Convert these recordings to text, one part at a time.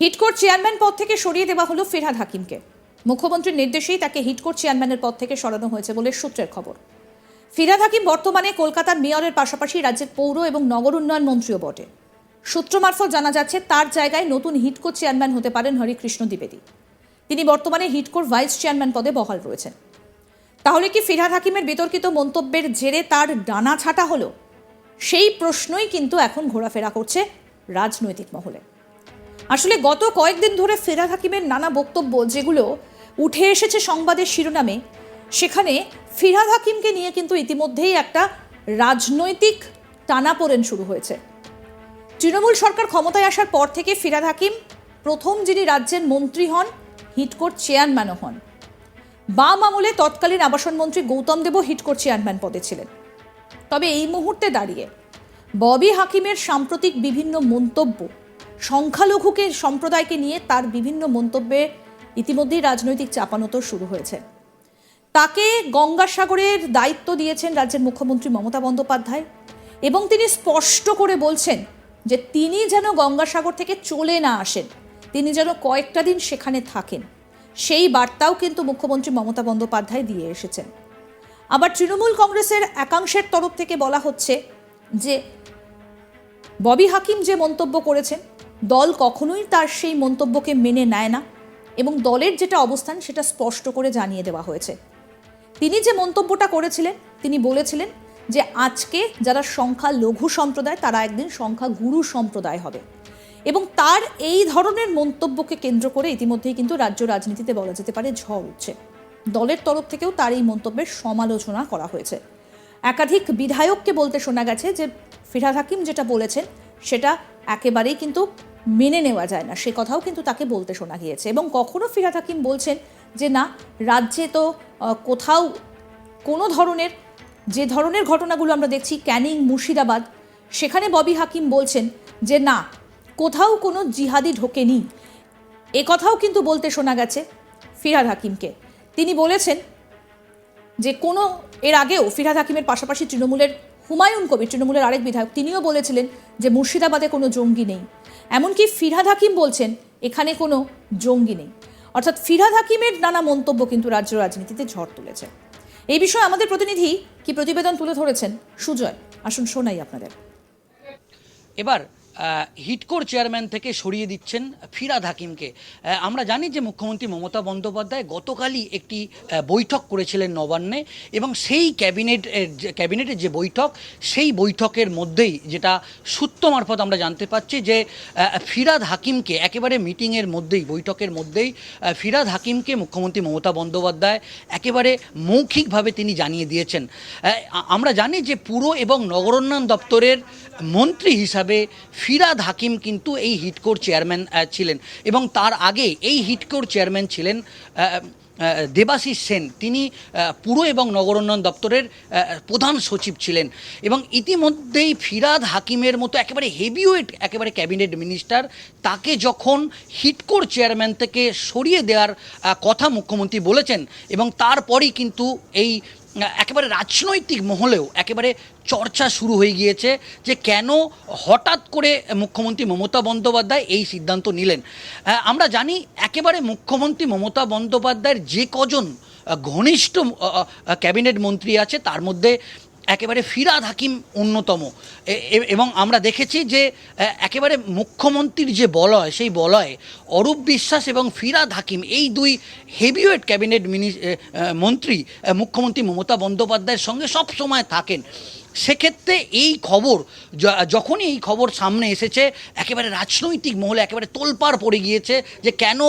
হিটকোর chairman পদ থেকে সরিয়ে দেওয়া হলো ফিরহাদ হাকিমকে। মুখ্যমন্ত্রীর নির্দেশেই তাকে হিটকোর চেয়ারম্যানের পদ থেকে সরানো হয়েছে বলে সূত্রের খবর। ফিরহাদ হাকিম বর্তমানে কলকাতার মেয়রের পাশাপাশি রাজ্যের পৌর এবং নগর উন্নয়ন মন্ত্রীও বটে। সূত্র মারফত জানা যাচ্ছে, তার জায়গায় নতুন হিটকো চেয়ারম্যান হতে পারেন হরিকৃষ্ণ দ্বিবেদী। তিনি বর্তমানে হিটকোর ভাইস চেয়ারম্যান পদে বহাল রয়েছেন। তাহলে কি ফিরহাদ হাকিমের বিতর্কিত মন্তব্যের জেরে তার ডানা ছাটা হলো? সেই প্রশ্নই কিন্তু এখন ঘোরাফেরা করছে রাজনৈতিক মহলে। আসলে গত কয়েকদিন ধরে ফেরাদ হাকিমের নানা বক্তব্য যেগুলো উঠে এসেছে সংবাদের শিরোনামে, সেখানে ফিরহাদ হাকিমকে নিয়ে কিন্তু ইতিমধ্যেই একটা রাজনৈতিক টানাপোড়েন শুরু হয়েছে। তৃণমূল সরকার ক্ষমতায় আসার পর থেকে ফিরাদ হাকিম প্রথম যিনি রাজ্যের মন্ত্রী হন হিটকোর চেয়ারম্যানও হন। বাম আমলে তৎকালীন আবাসন মন্ত্রী গৌতম দেবও হিটকোর চেয়ারম্যান পদে ছিলেন। তবে এই মুহূর্তে দাঁড়িয়ে ববি হাকিমের সাম্প্রতিক বিভিন্ন মন্তব্য সংখ্যালঘুকে সম্প্রদায়কে নিয়ে তার বিভিন্ন মন্তব্যে ইতিমধ্যেই রাজনৈতিক চাপানোতর শুরু হয়েছে। তাকে গঙ্গাসাগরের দায়িত্ব দিয়েছেন রাজ্যের মুখ্যমন্ত্রী মমতা বন্দ্যোপাধ্যায় এবং তিনি স্পষ্ট করে বলছেন যে তিনি যেন গঙ্গাসাগর থেকে চলে না আসেন, তিনি যেন কয়েকটা দিন সেখানে থাকেন। সেই বার্তাও কিন্তু মুখ্যমন্ত্রী মমতা বন্দ্যোপাধ্যায় দিয়ে এসেছেন। আবার তৃণমূল কংগ্রেসের একাংশের তরফ থেকে বলা হচ্ছে যে ববি হাকিম যে মন্তব্য করেছেন দল কখনোই তার সেই মন্তব্যকে মেনে নেয় না এবং দলের যেটা অবস্থান সেটা স্পষ্ট করে জানিয়ে দেওয়া হয়েছে। তিনি যে মন্তব্যটা করেছিলেন, তিনি বলেছিলেন যে আজকে যারা সংখ্যা লঘু সম্প্রদায়, তারা একদিন সংখ্যা গুরু সম্প্রদায় হবে। এবং তার এই ধরনের মন্তব্যকে কেন্দ্র করে ইতিমধ্যেই কিন্তু রাজ্য রাজনীতিতে বলা যেতে পারে ঝড় উঠছে। দলের তরফ থেকেও তার এই মন্তব্যের সমালোচনা করা হয়েছে। একাধিক বিধায়ককে বলতে শোনা গেছে যে ফিরহাদ হাকিম যেটা বলেছেন, সেটা একেবারেই কিন্তু মেনে নেওয়া যায় না। সে কথাও কিন্তু তাকে বলতে শোনা গিয়েছে এবং কখনো ফিরহাদ হাকিম বলছেন যে, না, রাজ্যে তো কোথাও কোনো ধরনের, যে ধরনের ঘটনাগুলো আমরা দেখছি, ক্যানিং, মুর্শিদাবাদ, সেখানে ববি হাকিম বলছেন যে, না, কোথাও কোনো জিহাদি ঢোকেনি। এ কথাও কিন্তু বলতে শোনা গেছে ফিরাদ হাকিমকে। তিনি বলেছেন যে, কোনো, এর আগেও ফিরাদ হাকিমের পাশাপাশি তৃণমূলের হুমায়ুন কবির, তৃণমূলের আরেক বিধায়ক, তিনিও বলেছিলেন যে মুর্শিদাবাদে কোনো জঙ্গি নেই। এমনকি ফিরহাদ হাকিম বলছেন, এখানে কোনো জঙ্গি নেই। অর্থাৎ ফিরহাদ হাকিমের নানা মন্তব্য কিন্তু রাজ্য রাজনীতিতে ঝড় তুলেছে। এই বিষয়ে আমাদের প্রতিনিধি কি প্রতিবেদন তুলে ধরেছেন? সুজয়, আসুন শোনাই আপনাদের। এবার হিটকোর চেয়ারম্যান থেকে সরিয়ে দিচ্ছেন ফিরাদ হাকিমকে। আমরা জানি যে মুখ্যমন্ত্রী মমতা বন্দ্যোপাধ্যায় গতকালই একটি বৈঠক করেছিলেন নবান্নে এবং সেই ক্যাবিনেট ক্যাবিনেটের যে বৈঠক, সেই বৈঠকের মধ্যেই যেটা সূত্র মারফত আমরা জানতে পারছি যে ফিরাদ হাকিমকে একেবারে মিটিংয়ের মধ্যেই, বৈঠকের মধ্যেই ফিরাদ হাকিমকে মুখ্যমন্ত্রী মমতা বন্দ্যোপাধ্যায় একেবারে মৌখিকভাবে তিনি জানিয়ে দিয়েছেন। আমরা জানি যে পুরো এবং নগরোন্নয়ন দপ্তরের মন্ত্রী হিসাবে ফিরাদ হাকিম কিন্তু এই হিটকোর চেয়ারম্যান ছিলেন এবং তার আগে এই হিটকোর চেয়ারম্যান ছিলেন দেবাশিস সেন। তিনি পুর এবং নগরোন্নয়ন দপ্তরের প্রধান সচিব ছিলেন এবং ইতিমধ্যেই ফিরাদ হাকিমের মতো একেবারে হেভিওয়েট, একেবারে ক্যাবিনেট মিনিস্টার তাকে যখন হিটকোর চেয়ারম্যান থেকে সরিয়ে দেওয়ার কথা মুখ্যমন্ত্রী বলেছেন এবং তারপরেই কিন্তু এই একেবারে রাজনৈতিক মহলেও একেবারে চর্চা শুরু হয়ে গিয়েছে যে কেন হঠাৎ করে মুখ্যমন্ত্রী মমতা বন্দ্যোপাধ্যায় এই সিদ্ধান্ত নিলেন। আমরা জানি একেবারে মুখ্যমন্ত্রী মমতা বন্দ্যোপাধ্যায়ের যে কজন ঘনিষ্ঠ ক্যাবিনেট মন্ত্রী আছে, তার মধ্যে একেবারে ফিরাদ হাকিম অন্যতম। এবং আমরা দেখেছি যে একেবারে মুখ্যমন্ত্রীর যে বলয়, সেই বলয়ে, অরূপ বিশ্বাস এবং ফিরাদ হাকিম, এই দুই হেভিওয়েট ক্যাবিনেট মিনি মন্ত্রী মুখ্যমন্ত্রী মমতা বন্দ্যোপাধ্যায়ের সঙ্গে সব সময় থাকেন। সেক্ষেত্রে এই খবর যখনই এই খবর সামনে এসেছে, একেবারে রাজনৈতিক মহলে একেবারে তোলপাড় পড়ে গিয়েছে যে কেন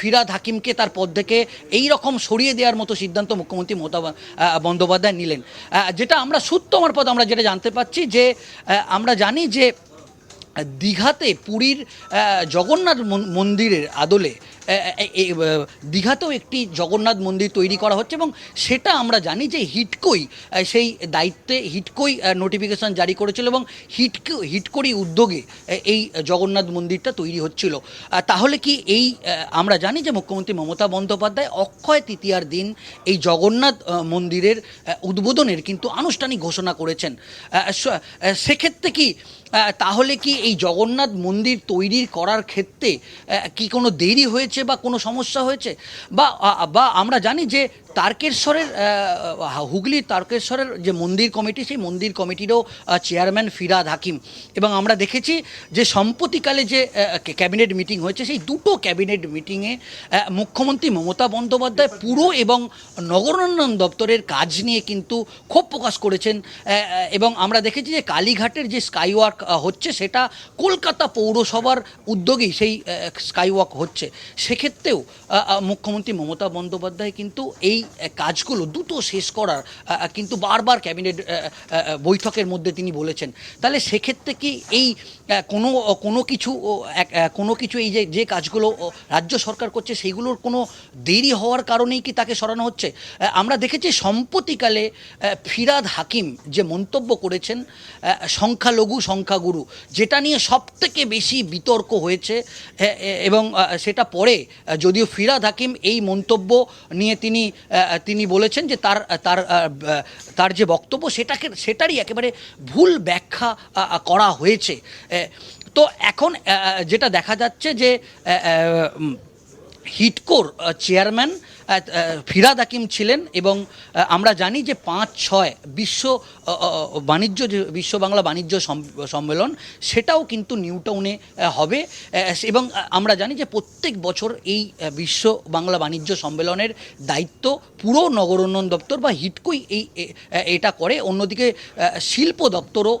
ফিরাদ হাকিমকে তার পদ থেকে এই রকম সরিয়ে দেওয়ার মতো সিদ্ধান্ত মুখ্যমন্ত্রী মমতা বন্দ্যোপাধ্যায় নিলেন। যেটা আমরা সূত্র মারফত আমরা যেটা জানতে পাচ্ছি যে আমরা জানি যে, দীঘাতে পুরীর জগন্নাথ মন্দিরের আদলে দীঘাতেও একটি জগন্নাথ মন্দির তৈরি করা হচ্ছে এবং সেটা আমরা জানি যে হিটকোই সেই দায়িত্বে হিটকোই নোটিফিকেশন জারি করেছিল এবং হিটকো, হিটকোরই উদ্যোগে এই জগন্নাথ মন্দিরটা তৈরি হচ্ছিল। তাহলে কি এই আমরা জানি যে মুখ্যমন্ত্রী মমতা বন্দ্যোপাধ্যায় অক্ষয় তৃতীয়ার দিন এই জগন্নাথ মন্দিরের উদ্বোধনের কিন্তু আনুষ্ঠানিক ঘোষণা করেছেন। সেক্ষেত্রে কি তাহলে কি এই জগন্নাথ মন্দির তৈরি করার ক্ষেত্রে কি কোনো দেরি হয়েছে? বা কোনো সমস্যা হয়েছে? বা বা আমরা জানি যে তারকেশ্বরের আহ, হুগলির তারকেশ্বরের যে মন্দির কমিটি সেই মন্দির কমিটিরও চেয়ারম্যান ফিরাদ হাকিম। এবং আমরা দেখেছি যে সম্প্রতিকালে যে ক্যাবিনেট মিটিং হয়েছে সেই দুটো ক্যাবিনেট মিটিংয়ে মুখ্যমন্ত্রী মমতা বন্দ্যোপাধ্যায় পুরো এবং নগরোন্নয়ন দপ্তরের কাজ নিয়ে কিন্তু ক্ষোভ প্রকাশ করেছেন। এবং আমরা দেখেছি যে কালীঘাটের যে স্কাইওয়াক হচ্ছে সেটা কলকাতা পৌরসভার উদ্যোগেই সেই স্কাইওয়াক হচ্ছে। সেক্ষেত্রেও মুখ্যমন্ত্রী মমতা বন্দ্যোপাধ্যায় কিন্তু এই আহ, কাজগুলো দ্রুত শেষ করার কিন্তু বারবার ক্যাবিনেট বৈঠকের মধ্যে তিনি বলেছেন। তাহলে সেক্ষেত্রে কি এই কোনো কোনো কিছু কোনো কিছু এই যে যে কাজগুলো রাজ্য সরকার করছে সেইগুলোর কোনো দেরি হওয়ার কারণেই কি তাকে সরানো হচ্ছে? আমরা দেখেছি সম্প্রতিকালে ফিরাদ হাকিম যে মন্তব্য করেছেন সংখ্যালঘু সংখ্যাগুরু যেটা নিয়ে সব থেকে বেশি বিতর্ক হয়েছে এবং সেটা পরে যদিও ফিরাদ হাকিম এই মন্তব্য নিয়ে তিনি তিনি বলেছেন যে তার তার তার যে বক্তব্য সেটাকে, সেটারই একেবারে ভুল ব্যাখ্যা করা হয়েছে। তো এখন যেটা দেখা যাচ্ছে যে হিটকোর চেয়ারম্যান ফিরাদ হাকিম ছিলেন এবং আমরা জানি যে পাঁচ, ছয় বিশ্ব বাণিজ্য বিশ্ব বাংলা বাণিজ্য সম্মেলন, সেটাও কিন্তু নিউটাউনে হবে। এবং আমরা জানি যে প্রত্যেক বছর এই বিশ্ব বাংলা বাণিজ্য সম্মেলনের দায়িত্ব পুরো নগরোন্নয়ন দপ্তর বা হিটকুই এই এটা করে। অন্যদিকে শিল্প দপ্তরও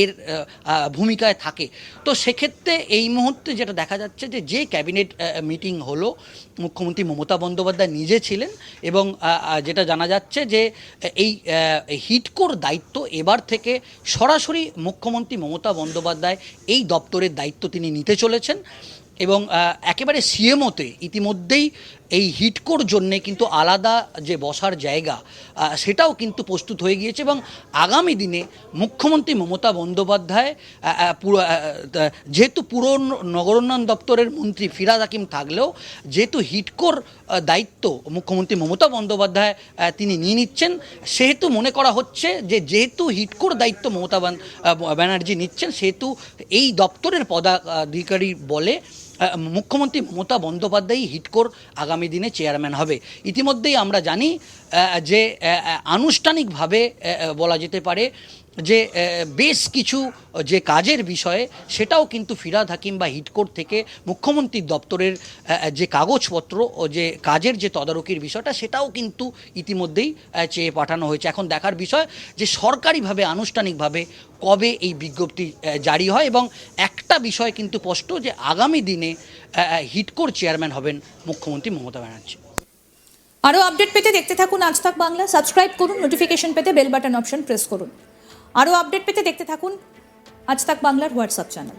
এর ভূমিকায় থাকে। তো সেক্ষেত্রে এই মুহূর্তে যেটা দেখা যাচ্ছে যে যে ক্যাবিনেট মিটিং হলো, মুখ্যমন্ত্রী মমতা বন্দ্যোপাধ্যায় নিজে ছিলেন এবং যেটা জানা যাচ্ছে যে এই হিটকোর দায়িত্ব এবার থেকে সরাসরি মুখ্যমন্ত্রী মমতা বন্দ্যোপাধ্যায় এই দপ্তরের দায়িত্ব তিনি নিতে চলেছেন এবং একেবারে সিএমওতে ইতিমধ্যেই এই হিটকোর জন্যে কিন্তু আলাদা যে বসার জায়গা সেটাও কিন্তু প্রস্তুত হয়ে গিয়েছে এবং আগামী দিনে মুখ্যমন্ত্রী মমতা বন্দ্যোপাধ্যায় যেহেতু পুরো নগরোন্নয়ন দপ্তরের মন্ত্রী ফিরাদ হাকিম থাকলেও, যেহেতু হিটকোর দায়িত্ব মুখ্যমন্ত্রী মমতা বন্দ্যোপাধ্যায় তিনি নিয়ে নিচ্ছেন, সেহেতু মনে করা হচ্ছে যে যেহেতু হিটকোর দায়িত্ব মমতা ব্যানার্জি নিচ্ছেন, সেহেতু এই দপ্তরের পদাধিকারী বলে মুখ্যমন্ত্রী মমতা বন্দ্যোপাধ্যায়ই হিটকোর আগামী দিনে চেয়ারম্যান হবে। ইতিমধ্যেই আমরা জানি যে আনুষ্ঠানিকভাবে বলা যেতে পারে যে বেশ কিছু, যে কাজের বিষয়ে সেটাও কিন্তু ফিরাদ হাকিম বা হিটকোর থেকে মুখ্যমন্ত্রীর দপ্তরের যে কাগজপত্র ও যে কাজের যে তদারকির বিষয়টা সেটাও কিন্তু ইতিমধ্যেই চেয়ে পাঠানো হয়েছে। এখন দেখার বিষয় যে সরকারিভাবে, আনুষ্ঠানিকভাবে কবে এই বিজ্ঞপ্তি জারি হয় এবং একটা বিষয় কিন্তু স্পষ্ট যে আগামী দিনে হিটকোর চেয়ারম্যান হবেন মুখ্যমন্ত্রী মমতা ব্যানার্জি। আরও আপডেট পেতে দেখতে থাকুন আজ বাংলা। সাবস্ক্রাইব করুন, নোটিফিকেশন পেতে বেল বাটন অপশন প্রেস করুন। আরও আপডেট পেতে দেখতে থাকুন। আজ তাক বাংলার হোয়াটসঅ্যাপ চ্যানেল।